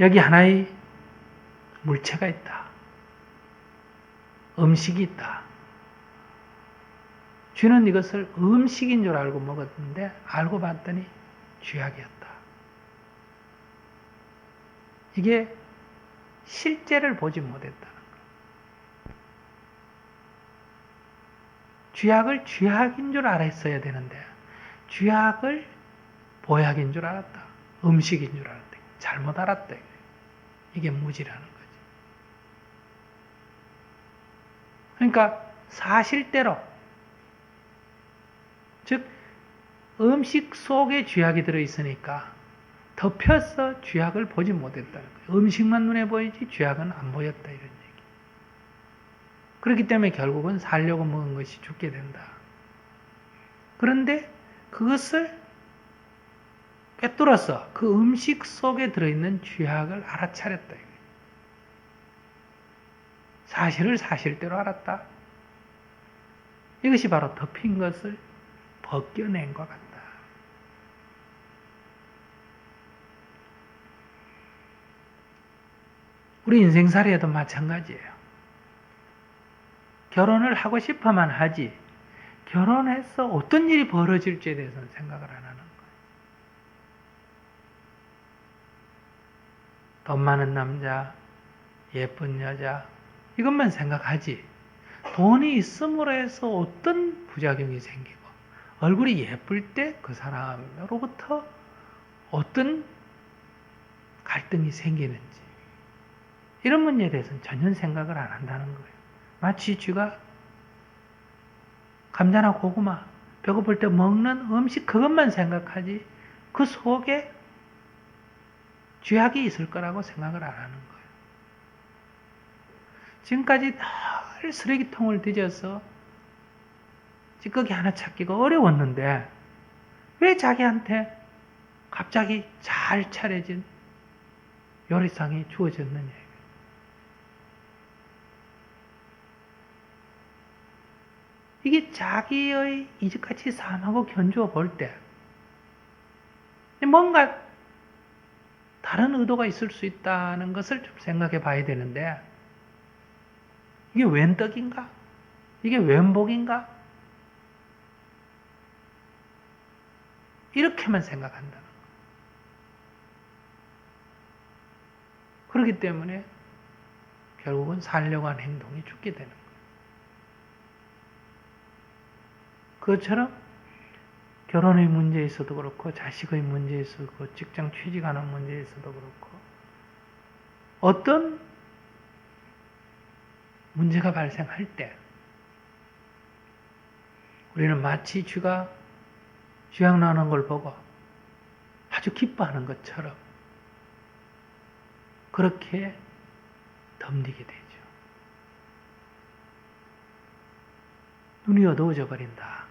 여기 하나의 물체가 있다. 음식이 있다. 쥐는 이것을 음식인 줄 알고 먹었는데 알고 봤더니 쥐약이었다. 이게 실제를 보지 못했다는 거. 쥐약을 쥐약인 줄 알았어야 되는데 쥐약을 보약인 줄 알았다. 음식인 줄 알았다. 잘못 알았다. 이게 무지라는 거지. 그러니까 사실대로 즉 음식 속에 쥐약이 들어 있으니까 덮여서 쥐약을 보지 못했다는 거예요. 음식만 눈에 보이지 쥐약은 안 보였다 이런 얘기. 그렇기 때문에 결국은 살려고 먹은 것이 죽게 된다. 그런데 그것을 꿰뚫어서 그 음식 속에 들어있는 쥐약을 알아차렸다. 사실을 사실대로 알았다. 이것이 바로 덮인 것을 벗겨낸 것 같다. 우리 인생살이에도 마찬가지예요. 결혼을 하고 싶어만 하지, 결혼해서 어떤 일이 벌어질지에 대해서는 생각을 안 하는 거예요. 돈 많은 남자, 예쁜 여자, 이것만 생각하지. 돈이 있음으로 해서 어떤 부작용이 생기고, 얼굴이 예쁠 때 그 사람으로부터 어떤 갈등이 생기는지, 이런 문제에 대해서는 전혀 생각을 안 한다는 거예요. 마치 쥐가 감자나 고구마, 배고플 때 먹는 음식 그것만 생각하지 그 속에 쥐약이 있을 거라고 생각을 안 하는 거예요. 지금까지 늘 쓰레기통을 뒤져서 찌꺼기 하나 찾기가 어려웠는데 왜 자기한테 갑자기 잘 차려진 요리상이 주어졌느냐. 이게 자기의 이제까지 삶하고 견주어 볼 때, 뭔가 다른 의도가 있을 수 있다는 것을 좀 생각해 봐야 되는데, 이게 웬 떡인가? 이게 웬 복인가? 이렇게만 생각한다는 거. 그렇기 때문에 결국은 살려고 하는 행동이 죽게 되는 거예요. 그것처럼 결혼의 문제에 있어도 그렇고 자식의 문제에 있어도 그렇고 직장 취직하는 문제에 있어도 그렇고 어떤 문제가 발생할 때 우리는 마치 쥐가 쥐약 나는 걸 보고 아주 기뻐하는 것처럼 그렇게 덤비게 되죠. 눈이 어두워져 버린다.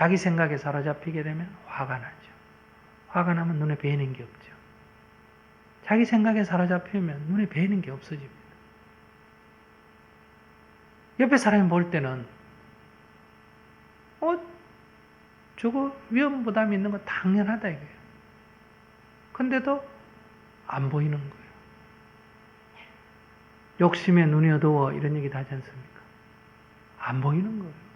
자기 생각에 사로잡히게 되면 화가 나죠. 화가 나면 눈에 뵈는 게 없죠. 자기 생각에 사로잡히면 눈에 뵈는 게 없어집니다. 옆에 사람이 볼 때는 어 저거 위험 부담이 있는 거 당연하다 이거예요. 근데도 안 보이는 거예요. 욕심에 눈이 어두워 이런 얘기 다 하지 않습니까? 안 보이는 거예요.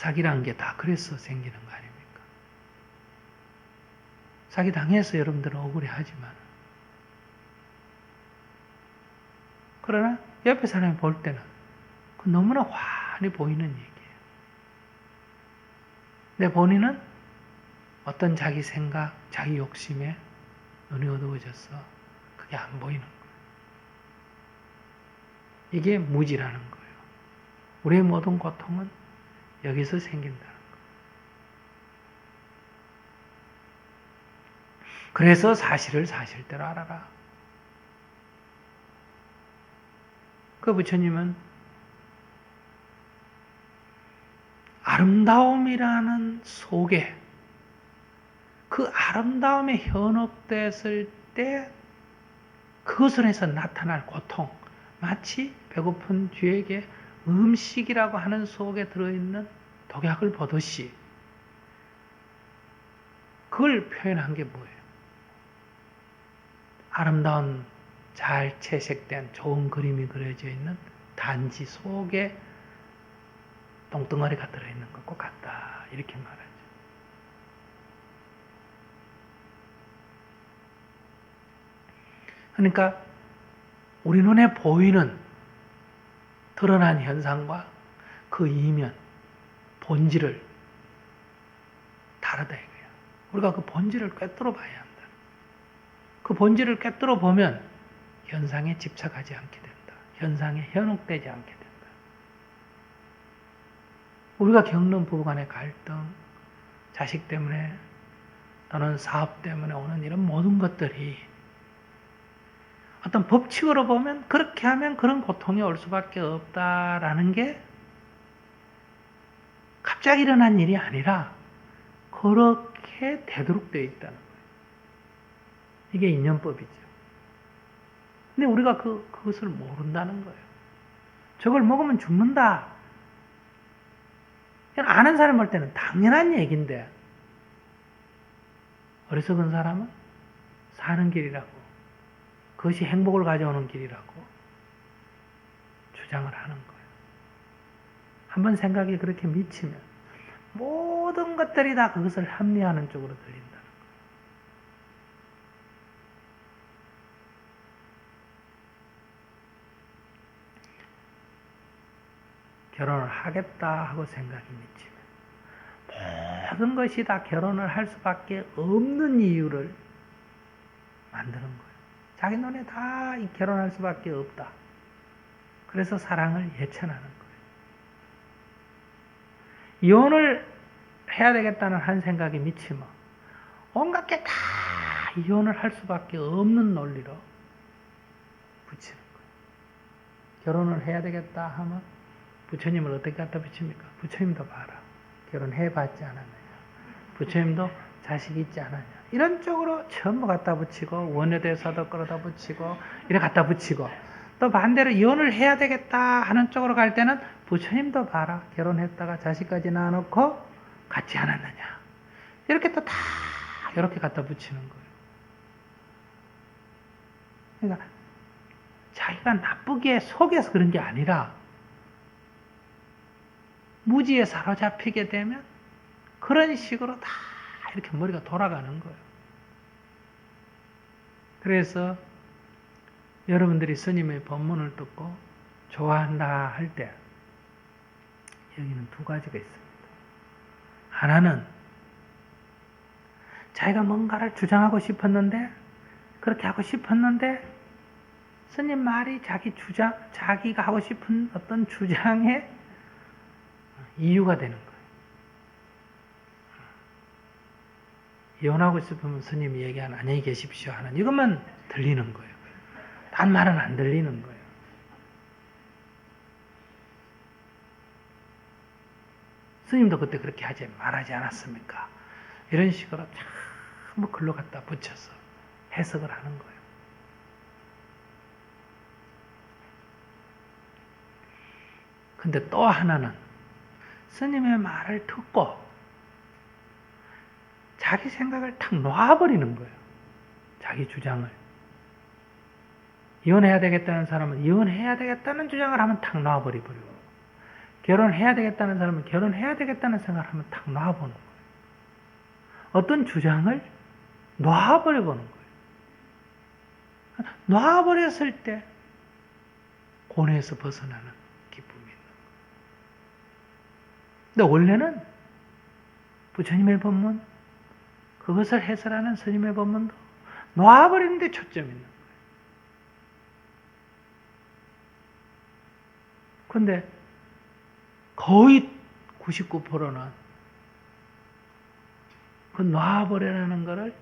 사기라는 게다 그래서 생기는 거 아닙니까? 사기 당해서 여러분들은 억울해 하지만 그러나 옆에 사람이 볼 때는 그 너무나 환히 보이는 얘기예요. 내 본인은 어떤 자기 생각, 자기 욕심에 눈이 어두워져서 그게 안 보이는 거예요. 이게 무지라는 거예요. 우리의 모든 고통은 여기서 생긴다는 거. 그래서 사실을 사실대로 알아라. 그 부처님은 아름다움이라는 속에 그 아름다움에 현혹됐을 때 그것을 해서 나타날 고통, 마치 배고픈 쥐에게 음식이라고 하는 속에 들어있는 독약을 보듯이 그걸 표현한 게 뭐예요? 아름다운 잘 채색된 좋은 그림이 그려져 있는 단지 속에 똥덩어리가 들어있는 것과 같다. 이렇게 말하죠. 그러니까 우리 눈에 보이는 드러난 현상과 그 이면, 본질을 다르다 이거예요. 우리가 그 본질을 꿰뚫어 봐야 한다. 그 본질을 꿰뚫어 보면 현상에 집착하지 않게 된다. 현상에 현혹되지 않게 된다. 우리가 겪는 부부간의 갈등, 자식 때문에 또는 사업 때문에 오는 이런 모든 것들이 어떤 법칙으로 보면 그렇게 하면 그런 고통이 올 수밖에 없다라는 게 갑자기 일어난 일이 아니라 그렇게 되도록 되어 있다는 거예요. 이게 인연법이죠. 근데 우리가 그, 그것을 모른다는 거예요. 저걸 먹으면 죽는다. 아는 사람 볼 때는 당연한 얘기인데, 어리석은 사람은 사는 길이라고, 그것이 행복을 가져오는 길이라고 주장을 하는 거예요. 한번 생각이 그렇게 미치면 모든 것들이 다 그것을 합리화하는 쪽으로 들린다는 거예요. 결혼을 하겠다 하고 생각이 미치면 모든 것이 다 결혼을 할 수밖에 없는 이유를 만드는 거예요. 자기 눈에 다이 결혼할 수밖에 없다. 그래서 사랑을 예천하는 거예요. 이혼을 해야 되겠다는 한 생각이 미치면 온갖 게 다 이혼을 할 수밖에 없는 논리로 붙이는 거예요. 결혼을 해야 되겠다 하면 부처님을 어떻게 갖다 붙입니까? 부처님도 봐라. 결혼해봤지 않았느냐. 부처님도 자식 있지 않았냐. 이런 쪽으로 전부 갖다 붙이고 원효대사도 끌어다 붙이고 이래 갖다 붙이고 또 반대로 이혼을 해야 되겠다 하는 쪽으로 갈 때는 부처님도 봐라. 결혼했다가 자식까지 낳아놓고 같지 않았느냐. 이렇게 또 다 이렇게 갖다 붙이는 거예요. 그러니까 자기가 나쁘게 속여서 그런 게 아니라 무지에 사로잡히게 되면 그런 식으로 다 이렇게 머리가 돌아가는 거예요. 그래서 여러분들이 스님의 법문을 듣고 좋아한다 할 때 여기는 두 가지가 있습니다. 하나는 자기가 뭔가를 주장하고 싶었는데 그렇게 하고 싶었는데 스님 말이 자기 주장, 자기가 하고 싶은 어떤 주장의 이유가 되는 거예요. 이혼하고 싶으면 스님이 얘기하는 안녕히 계십시오 하는 이것만 들리는 거예요. 단 말은 안 들리는 거예요. 스님도 그때 그렇게 하지 말하지 않았습니까? 이런 식으로 전부 글로 갖다 붙여서 해석을 하는 거예요. 근데 또 하나는 스님의 말을 듣고 자기 생각을 탁 놔버리는 거예요. 자기 주장을. 이혼해야 되겠다는 사람은 이혼해야 되겠다는 주장을 하면 탁 놔버리고 결혼해야 되겠다는 사람은 결혼해야 되겠다는 생각을 하면 탁 놔보는 거예요. 어떤 주장을 놔버려 보는 거예요. 놔버렸을 때 고뇌에서 벗어나는 기쁨이 있는 거예요. 근데 원래는 부처님의 법문, 그것을 해설하는 스님의 법문도 놔버리는 데 초점이 있는 거예요. 근데 거의 99%는 그 놔버리라는 것을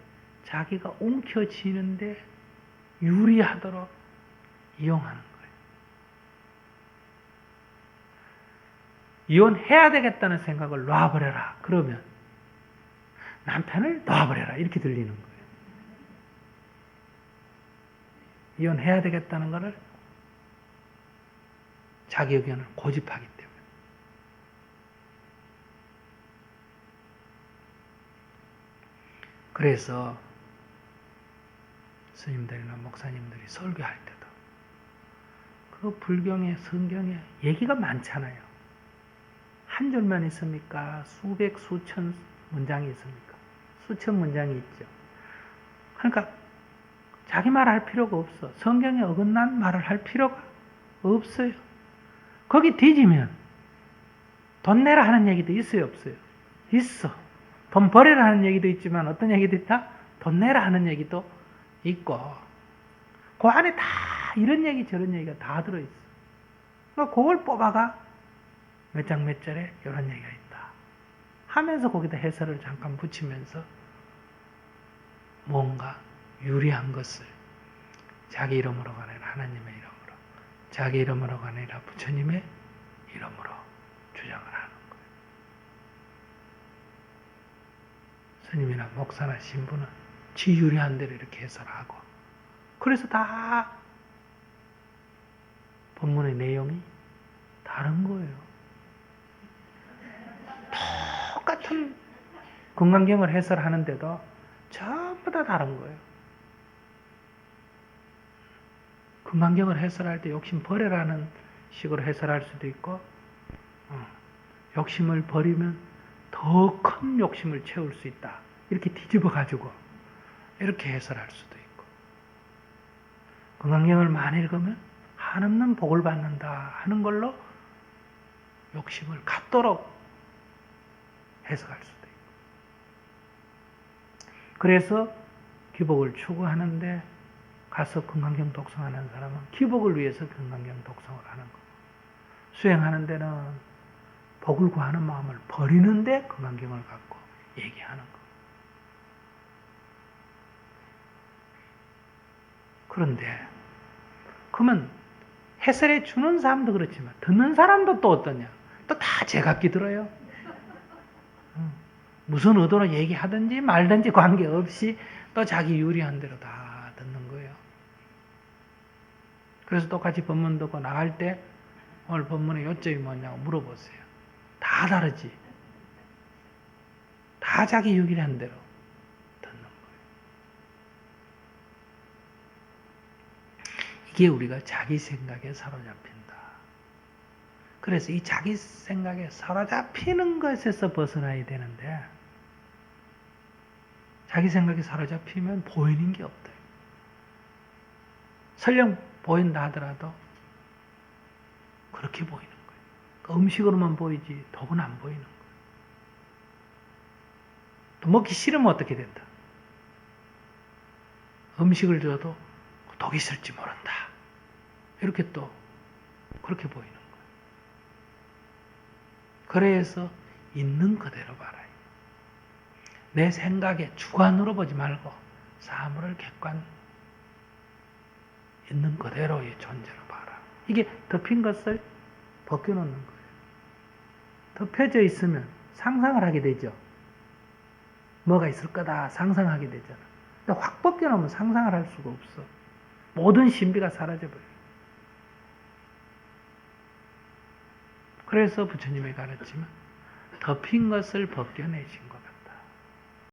자기가 옮겨지는데 유리하도록 이용하는 거예요. 이혼해야 되겠다는 생각을 놔버려라. 그러면 남편을 놔버려라. 이렇게 들리는 거예요. 이혼해야 되겠다는 것을 자기 의견을 고집하기 때문에. 그래서 스님들이나 목사님들이 설교할 때도 그 불경에 성경에 얘기가 많잖아요. 한 줄만 있습니까? 수백 수천 문장이 있습니까? 수천 문장이 있죠. 그러니까 자기 말할 필요가 없어. 성경에 어긋난 말을 할 필요가 없어요. 거기 뒤지면 돈 내라 하는 얘기도 있어요, 없어요? 있어. 돈 버리라 하는 얘기도 있지만 어떤 얘기도 있다? 돈 내라 하는 얘기도 있고 그 안에 다 이런 얘기 저런 얘기가 다 들어있어. 그러니까 그걸 뽑아가 몇 장 몇 절에 이런 얘기가 있다. 하면서 거기다 해설을 잠깐 붙이면서 뭔가 유리한 것을 자기 이름으로가 아니라 하나님의 이름으로 자기 이름으로가 아니라 부처님의 이름으로 주장을 하는 거예요. 스님이나 목사나 신부는 지 유리한 대로 이렇게 해설하고 그래서 다 본문의 내용이 다른 거예요. 똑 같은 건강경을 해설하는데도 전부 다 다른 거예요. 건강경을 해설할 때 욕심 버려라는 식으로 해설할 수도 있고, 어, 욕심을 버리면 더 큰 욕심을 채울 수 있다. 이렇게 뒤집어 가지고 이렇게 해설할 수도 있고, 건강경을 많이 읽으면 한없는 복을 받는다 하는 걸로 욕심을 갖도록 해석할 수도 있고. 그래서 기복을 추구하는데 가서 건강경 독성하는 사람은 기복을 위해서 건강경 독성을 하는 거. 수행하는 데는 복을 구하는 마음을 버리는데 건강경을 갖고 얘기하는 거. 그런데 그러면 해설해 주는 사람도 그렇지만 듣는 사람도 또 어떠냐? 또 다 제각기 들어요. 무슨 의도로 얘기하든지 말든지 관계없이 또 자기 유리한 대로 다 듣는 거예요. 그래서 똑같이 법문 듣고 나갈 때 오늘 법문의 요점이 뭐냐고 물어보세요. 다 다르지. 다 자기 유리한 대로 듣는 거예요. 이게 우리가 자기 생각에 사로잡힌다. 그래서 이 자기 생각에 사로잡히는 것에서 벗어나야 되는데 자기 생각에 사로잡히면 보이는 게 없다. 설령 보인다 하더라도 그렇게 보이는 거예요. 그 음식으로만 보이지 독은 안 보이는 거예요. 또 먹기 싫으면 어떻게 된다? 음식을 줘도 독이 있을지 모른다. 이렇게 또 그렇게 보이는 거예요. 그래서 있는 그대로 봐라. 내 생각에 주관으로 보지 말고 사물을 객관 있는 그대로의 존재로 봐라. 이게 덮인 것을 벗겨놓는 거예요. 덮여져 있으면 상상을 하게 되죠. 뭐가 있을 거다 상상하게 되잖아. 근데 확 벗겨놓으면 상상을 할 수가 없어. 모든 신비가 사라져버려 그래서 부처님의 가르침은 덮인 것을 벗겨내신 것.